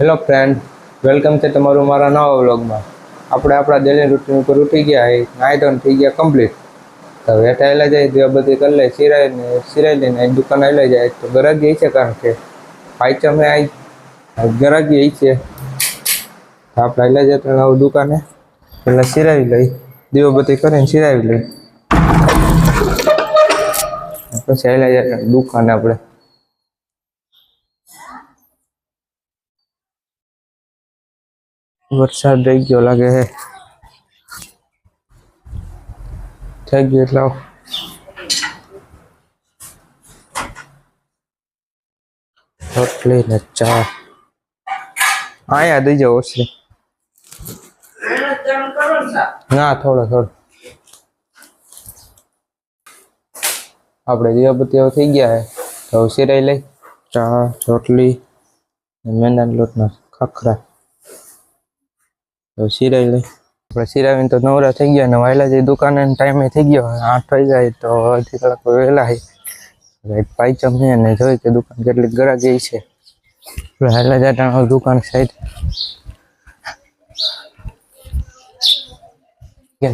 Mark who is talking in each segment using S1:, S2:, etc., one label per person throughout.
S1: Hello friend welcome છે તમારું મારા નવા વ્લોગમાં આપણે આપણા ડેલી રૂટીન ઉપર ઉઠી ગયા એ નાહી ધોન થઈ ગયા કમ્પ્લીટ તો વેઠા આવેલા જાય દીવા બધી કરી લે સિરાઈને સિરાઈ લઈને દુકાન આવેલા જાય. તો ગરાગી છે કારણ કે પાંચમે આવી ગરાગી આવી છે. આપણે આવેલા જાય તો નવું દુકાને. પહેલાં સિરાવી લઈ. દીવા બધી કરીને સિરાવી લઈ. પછી આવેલા જાય દુકાને આપણે. વરસાદ રહી ગયો લાગે હે. થઈ ગયો એટલે રોટલી ને ચા. આયા દઈ જાઓ, ઓછરી. ના, થોડો થોડો. આપણે દીવાબત્તી હવે થઈ ગયા હે. તો હવે લઈ. ચા, રોટલી મેંદાના લોટના ખાખરા. સિરાઈ લઈ. આપણે સિરાવીને તો નવરા થઈ ગયા ને વહેલા જે દુકાને ટાઈમે થઈ ગયો. આઠ વાગી જાય તો અડધી કલાક વહેલા પાંચમ છે ને જોઈ કે દુકાન કેટલી ગરા ગઈ છે. વહેલા જતા દુકાન સાઈડ.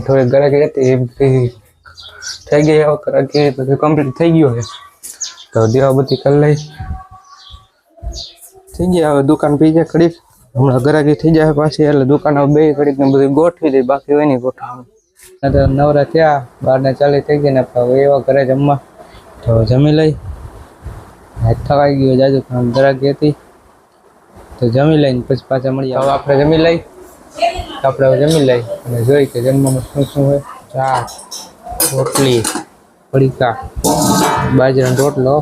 S1: થોડી ગરાકી હતી એમ થઈ ગઈ. હવે ગરાકી બધું કમ્પ્લીટ થઈ ગયું છે. તો દીવાબત્તી કરી લઈ થઈ ગયા હવે દુકાન પી જાય હમણાં ઘરાકી થઈ જાય પાછી એટલે દુકાનો બે ઘડીક ને બધું ગોઠવી દઈ બાકી હોય નહીં ગોઠવવાનું. નવરા થયા બાર ને ચાલી થઈ ગઈ ને એવા ઘરે જમવા. તો જમી લઈ. થવાઈ ગયો જાજુ, પણ ગરાકી હતી. તો જમી લઈને પછી પાછા મળીએ. હવે આપણે જમી લઈ. આપણે જમી લઈ અને જોઈ કે જમવામાં શું શું હોય. ચા રોટલી, પડીકા, બાજરાનો રોટલો.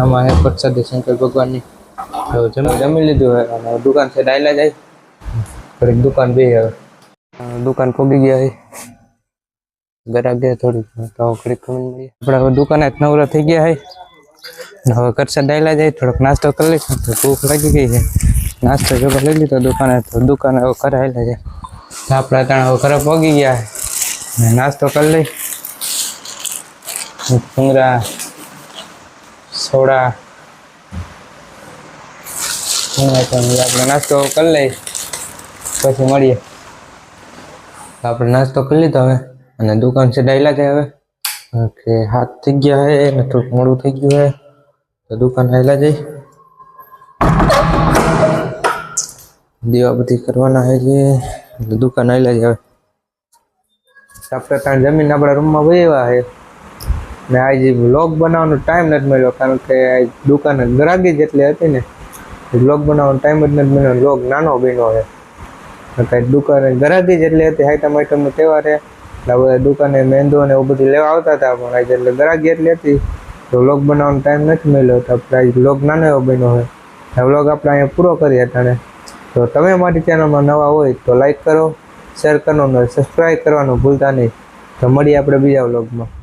S1: આમાં હે પ્રસાદી શંકર ભગવાનની તો જમી જમી લીધું હોય અને દુકાન છે ડાયલા જાય. થોડીક દુકાન બે હવે દુકાન પગી ગયા છે ગરાક ગયા થોડીક. તો ઘડીક ખમી મળીએ આપણે હવે દુકાને જ નવરા થઈ ગયા ને હવે કરશે ડાયલા જાય. થોડોક નાસ્તો કરી લઈશું. તો ભૂખ લાગી ગઈ છે. નાસ્તો જો લઈ લીધો દુકાને. તો દુકાને હવે કરાયેલા તો આપણે ત્યાં હવે ઘરે પગી ગયા ને નાસ્તો કરી લઈ. ભૂંગળા, સોડા આપણે નાસ્તો કરી લઈ પછી મળીએ. આપણે નાસ્તો કરી લીધો હવે, અને દુકાન છે ડાયલા છે હવે. કે હાથ થઈ ગયા હે, ને થોડુંક મોડું થઈ ગયું હે, તો દુકાન આવેલા જઈ દીવા બધી કરવાના હે જે દુકાન આવેલા જ હવે. આપણે ત્યાં જમીન આપણા રૂમમાં વહેવા હે. ને આજે બ્લોગ બનાવવાનો ટાઈમ નથી મળ્યો, કારણ કે દુકાન ગ્રાગી જેટલી હતી ને વ્લોગ બનાવવાનો ટાઈમ જ નથી મળ્યો. બ્લોગ નાનો બન્યો છે. કઈ દુકાને ગરાગી જેટલી હતી આઈટમ આઈટમનો તહેવાર છે. એટલે બધા દુકાને મેંદો ને એવું બધું લેવા આવતા હતા, પણ આજે એટલે ઘરાકી એટલી હતી તો વ્લોગ બનાવવાનો ટાઈમ નથી મળ્યો. તો આપણે આજે નાનો એવો બન્યો હોય આ વ્લોગ આપણે અહીંયા પૂરો કરીએ અટાણે તો તમે મારી ચેનલમાં નવા હોય તો લાઈક કરો શેર કરો અને સબસ્ક્રાઈબ કરવાનું ભૂલતા નહીં. તો મળીએ આપણે બીજા વ્લોગમાં